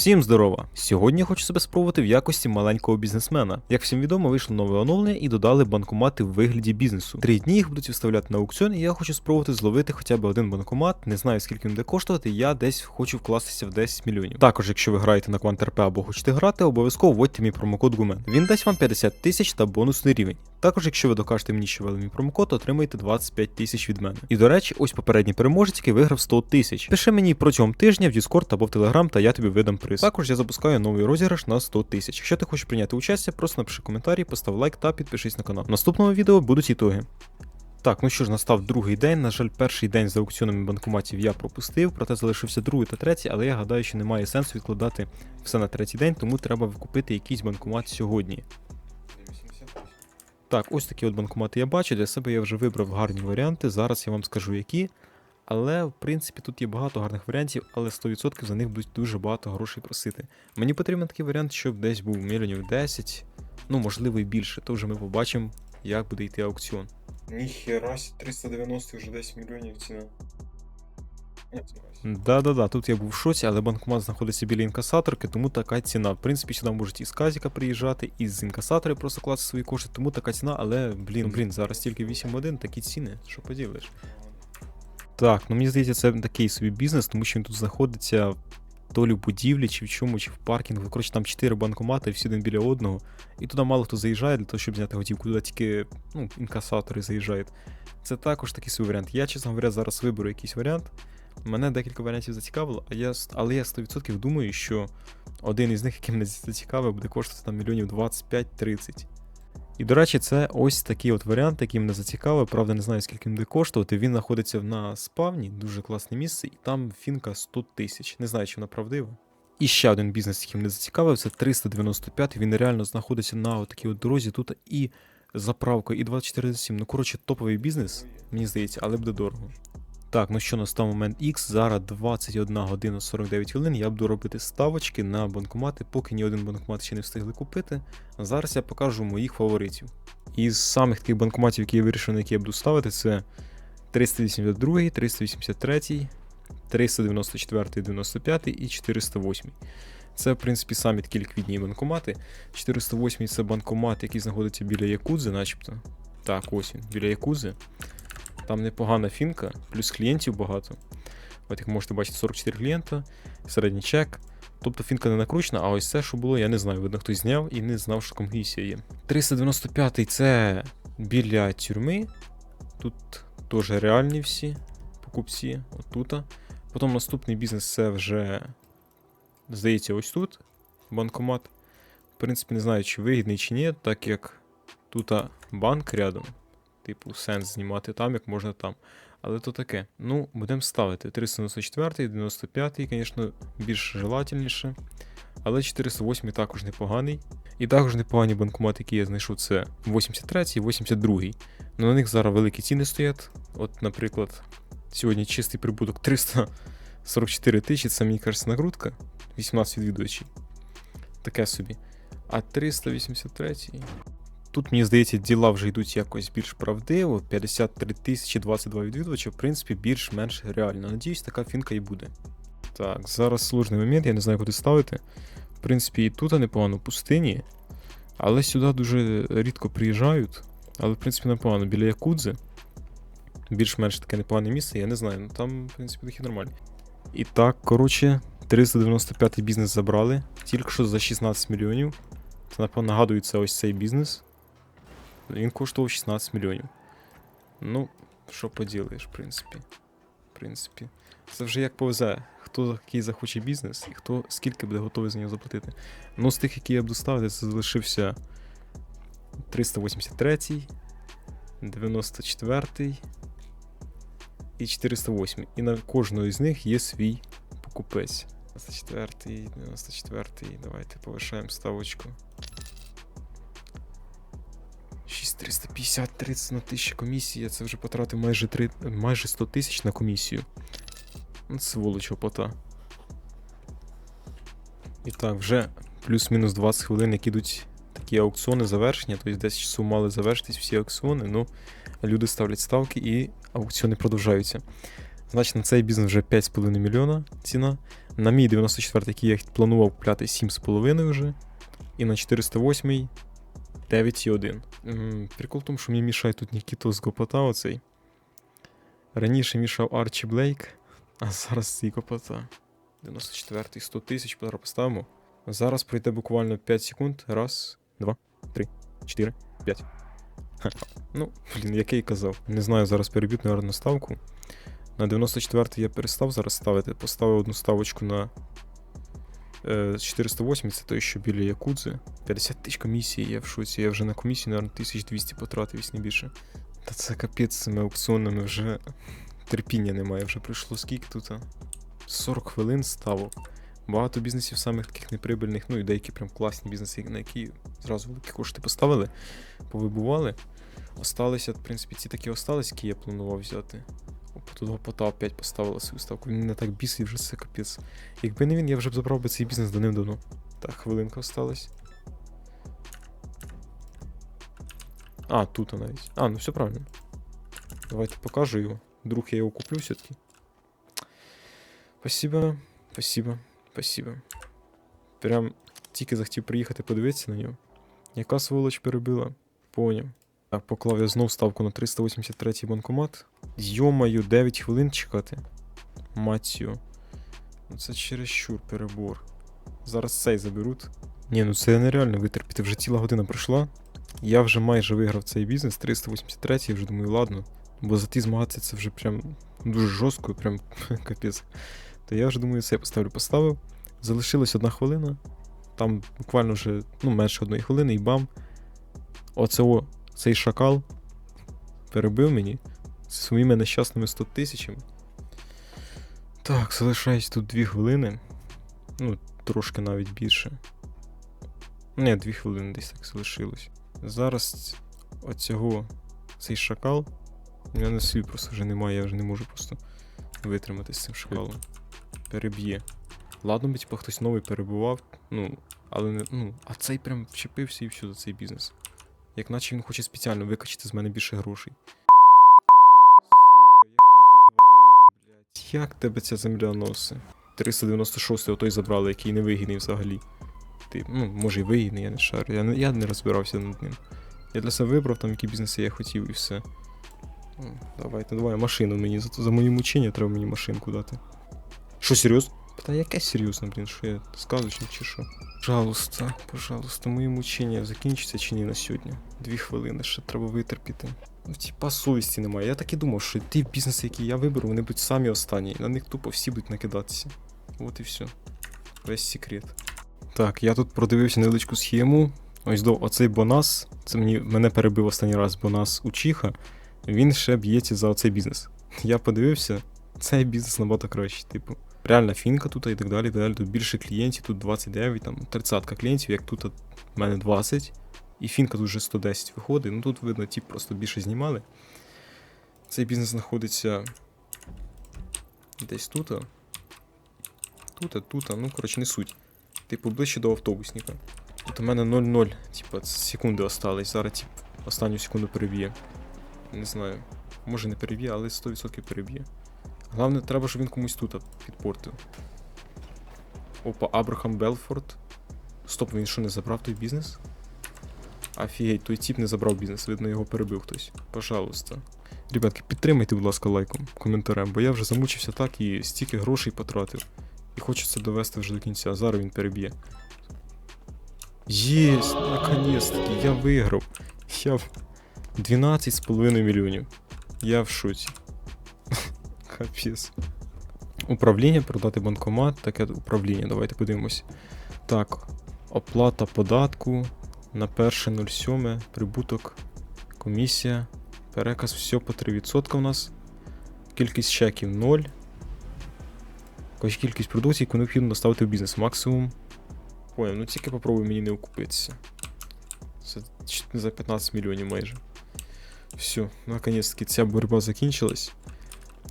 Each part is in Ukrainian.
Всім здорова! Сьогодні я хочу себе спробувати в якості маленького бізнесмена. Як всім відомо, вийшло нове оновлення і додали банкомати в вигляді бізнесу. Три дні їх будуть виставляти на аукціон, і я хочу спробувати зловити хоча б один банкомат. Не знаю скільки він буде коштувати. Я десь хочу вкластися в 10 мільйонів. Також, якщо ви граєте на QuantRP або хочете грати, обов'язково вводьте мій промокод Гумен. Він дасть вам 50 тисяч та бонусний рівень. Також, якщо ви докажете мені, що ввели мій промокод, отримаєте 25 тисяч від мене. І до речі, ось попередній переможець, який виграв 100 тисяч. Пиши мені протягом тижня в Discord або в Telegram, та я тобі видам приз. Також я запускаю новий розіграш на 100 тисяч. Якщо ти хочеш прийняти участь, просто напиши коментарі, постав лайк та підпишись на канал. В наступному відео будуть ітоги. Так, ну що ж, настав другий день. На жаль, перший день за аукціонами банкоматів я пропустив, проте залишився другий та третій, але я гадаю, що немає сенсу відкладати все на третій день, тому треба купити якийсь банкомат сьогодні. Так, ось такі от банкомати я бачу. Для себе я вже вибрав гарні варіанти. Зараз я вам скажу які. Але, в принципі, тут є багато гарних варіантів, але 100% за них будуть дуже багато грошей просити. Мені потрібен такий варіант, щоб десь був мільйонів 10, ну можливо і більше. То вже ми побачимо, як буде йти аукціон. Ніхера, 390 вже 10 мільйонів ціна. Да-да-да, тут я був в шоці, але банкомат знаходиться біля інкасаторки, тому така ціна. В принципі, сюди можуть із Казіка приїжджати, і з інкасатори просто класти свої кошти, тому така ціна, але блін, блін, зараз тільки 8-1, такі ціни, що поділиш. Так, ну мені здається, це такий собі бізнес, тому що він тут знаходиться то в будівлі, чи в чому, чи в паркінгу. Коротше, там 4 банкомати, всі один біля одного. І туди мало хто заїжджає для того, щоб зняти готівку. Туди тільки ну, інкасатори заїжджають. Це також такий собі варіант. Я, чесно говоря, зараз виберу якийсь варіант. Мене декілька варіантів зацікавило, а я, але я 100% думаю, що один із них, який мене зацікавив, буде коштувати там мільйонів 25-30. І, до речі, це ось такий от варіант, який мене зацікавив. Правда, не знаю, скільки він буде коштувати. Він знаходиться на спавні, дуже класне місце, і там фінка 100 тисяч. Не знаю, чи вона правдива. І ще один бізнес, який мене зацікавив, це 395. Він реально знаходиться на такій от дорозі. Тут і заправка, і 24 7. Ну, коротше, топовий бізнес, мені здається, але буде дорого. Так, ну що, настав момент X, зараз 21 година 49 хвилин. Я буду робити ставочки на банкомати, поки ні один банкомат ще не встигли купити. Зараз я покажу моїх фаворитів. Із самих таких банкоматів, які я вирішив, на які я буду ставити, це 382, 383, 394, 95 і 408. Це, в принципі, самі такі ліквідні банкомати. 408 це банкомат, який знаходиться біля Якудзи, начебто. Так, ось він, біля Якудзи. Там непогана фінка, плюс клієнтів багато. От як можете бачити, 44 клієнта, середній чек. Тобто фінка не накручена, а ось це, що було, я не знаю. Видно, хтось зняв і не знав, що комісія є. 395-й це біля тюрми. Тут теж реальні всі покупці. Отут. Потім наступний бізнес це вже, здається, ось тут. Банкомат. В принципі, не знаю, чи вигідний, чи ні, так як тут банк рядом. Типу, сенс знімати там, як можна там. Але то таке. Ну, будемо ставити. 394, 95, звісно, більш желательніше. Але 408 також непоганий. І також непогані банкомати, які я знайшов, це 83 і 82. Ну на них зараз великі ціни стоять. От, наприклад, сьогодні чистий прибуток 344 тисячі, це мені кажеться нагрудка. 18 відвідувачів. Таке собі. А 383. Тут, мені здається, діла вже йдуть якось більш правдиво. 53 тисячі 22 відвідувача, в принципі, більш-менш реально. Надіюсь, така фінка і буде. Так, зараз сложний момент, я не знаю, куди ставити. В принципі, і тут непогано пустині. Але сюди дуже рідко приїжджають. Але, в принципі, непогано. Біля Якудзи. Більш-менш таке непогане місце, я не знаю. Ну там, в принципі, дохід нормальний. І так, коротше, 395 бізнес забрали. Тільки що за 16 мільйонів. Це, напевно, нагадує, це ось цей бізнес. Він коштував 16 мільйонів. Ну, що поділиш, в принципі. В принципі. Це вже як повезе, хто який захоче бізнес і хто скільки буде готовий за нього заплатити. Ну, з тих, які я буду ставити, це залишився 383, 94 і 408. І на кожного із них є свій покупець. 94, 94, давайте повишаємо ставочку. 6350, 30 на 1000 комісія, це вже потратив майже 3, майже 100 тисяч на комісію. Ну, Сволоч опота. І так, вже плюс-мінус 20 хвилин, як ідуть такі аукціони завершення, тобто 10 часу мали завершитись всі аукціони, ну люди ставлять ставки і аукціони продовжуються. Значить, на цей бізнес вже 5,5 мільйона ціна. На мій 94 який я планував купляти 7,5 вже. І на 408 9,1. Прикол в тому, що мені мішає тут Нікітос Гопота оцей. Раніше мішав Арчі Блейк, а зараз цей Гопота. 94-й 100 тисяч, поставимо. Зараз пройде буквально 5 секунд. Раз, два, три, чотири, п'ять. Ну, блін, як я і казав. Не знаю, зараз переб'ють, наверное, ставку. На 94-й я перестав зараз ставити. Поставив одну ставочку на 408, це той, що біля Якудзи. 50 тисяч комісії, я в шоці. Я вже на комісію, наверное, 1200 потратив, якщо не більше. Та це капець з цими аукціонами вже терпіння немає. Вже пройшло скільки тут? 40 хвилин ставок. Багато бізнесів самих таких неприбильних, ну і деякі прям класні бізнеси, на які зразу великі кошти поставили, повибували. Осталися, в принципі, ці такі остались, які я планував взяти. Опа, тут гопота опять поставила свою ставку. Він не так бісить вже це капець. Якби не він, я вже б забрав би цей бізнес давним-давно. Так, хвилинка осталась. А, тут навіть. А, ну все правильно. Давайте покажу його. Вдруг я його куплю все-таки. Спасибо, спасибо, спасибо. Прям тільки захотів приїхати подивитися на нього. Яка сволоч перебила? Поняв. Так, поклав я знов ставку на 383 банкомат. Йомаю, 9 хвилин чекати. Матю. Ну це чересчур перебор. Зараз цей заберуть. Ні, ну це нереально витерпіти. Вже ціла година пройшла. Я вже майже виграв цей бізнес, 383, я вже думаю, ладно. Бо за ті змагатися це вже прям дуже жорстко, прям капець. То я вже думаю, це я поставлю, поставив. Залишилась одна хвилина. Там буквально вже ну, менше одної хвилини, і бам. Оце о, цей шакал перебив мені своїми нещасними 100 тисячами. Так, залишаюсь тут 2 хвилини. Ну, трошки навіть більше. Ні, 2 хвилини десь так залишилось. Зараз оцього цей шакал. У мене сил просто вже немає, я вже не можу просто витримати з цим шакалом. Переб'є. Ладно би, типа, хтось новий перебував, ну, але не. Ну, а цей прям вчепився і все за цей бізнес. Як наче він хоче спеціально викачати з мене більше грошей. Сука, яка ти тварина, блядь. Як тебе ця земля носить? 396 отой забрали, який не вигідний взагалі. Ти, ну, може і вигідний, я не шарю. Я не, я не розбирався над ним. Я для себе вибрав там, які бізнеси я хотів і все. Ну, Давайте, давай машину мені. За, за мої мучення треба мені машинку дати. Що, серйозно? Та яке серйозно, блін, що я сказочник чи що? Пожалуйста, пожалуйста, мої мучення закінчаться чи ні на сьогодні? Дві хвилини ще треба витерпіти. Ну, типа совісті немає. Я так і думав, що ті бізнеси, які я виберу, вони будуть самі останні. На них тупо всі будуть накидатися. От і все. Весь секрет. Так, я тут продивився невеличку схему. Ось до оцей бонас. Це мені мене перебив останній раз бонас у Чіха. Він ще б'ється за оцей бізнес. Я подивився, цей бізнес набагато кращий, типу. Реальна фінка тут і так далі, і так далі. Тут більше клієнтів, тут 29, там 30 клієнтів, як тут в мене 20. І фінка тут вже 110 виходить. Ну тут видно, ті просто більше знімали. Цей бізнес знаходиться десь тут. Тут, тут, ну коротше, не суть. Типу, ближче до автобусника. Тут у мене 0-0, типу, секунди остались. Зараз, тип, останню секунду переб'є. Не знаю. Може не переб'є, але 100% переб'є. Головне, треба, щоб він комусь тут підпортив. Опа, Абрахам Белфорд. Стоп, він що не забрав той бізнес? Офігеть, той тип не забрав бізнес, видно, його перебив хтось. Пожалуйста. Ребятки, підтримайте, будь ласка, лайком, коментарем, бо я вже замучився так і стільки грошей потратив. І хочеться довести вже до кінця. Зараз він переб'є. Єсть, наконец-таки, я виграв. Я в 12,5 мільйонів. Я в шоці. Капець. Управління, продати банкомат, таке управління. Давайте подивимось. Так, оплата податку на 1.07, прибуток, комісія, переказ, все по 3% у нас. Кількість чеків 0. Якась кількість продуктів, яку необхідно доставити в бізнес. Максимум. Понял, ну тільки попробуй мені не окупитися. Це за 15 мільйонів майже. Все, наконец-таки ця боротьба закінчилась.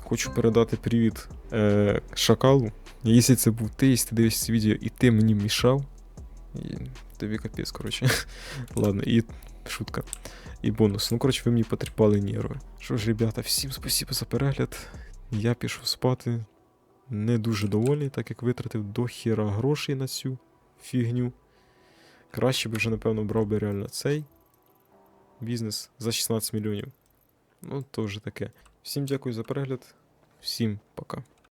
Хочу передати привіт е, Шакалу. Якщо це був ти, якщо ти дивишся це відео і ти мені мішав. І тобі капець, коротше. Ладно, і шутка. І бонус. Ну, коротше, ви мені потріпали нерви. Що ж, ребята, всім спасибо за перегляд. Я пішов спати не дуже довольний, так як витратив до хіра грошей на цю фігню. Краще би вже, напевно, брав би реально цей бізнес за 16 мільйонів. Ну, то вже таке. Всім дякую за перегляд. Всім пока.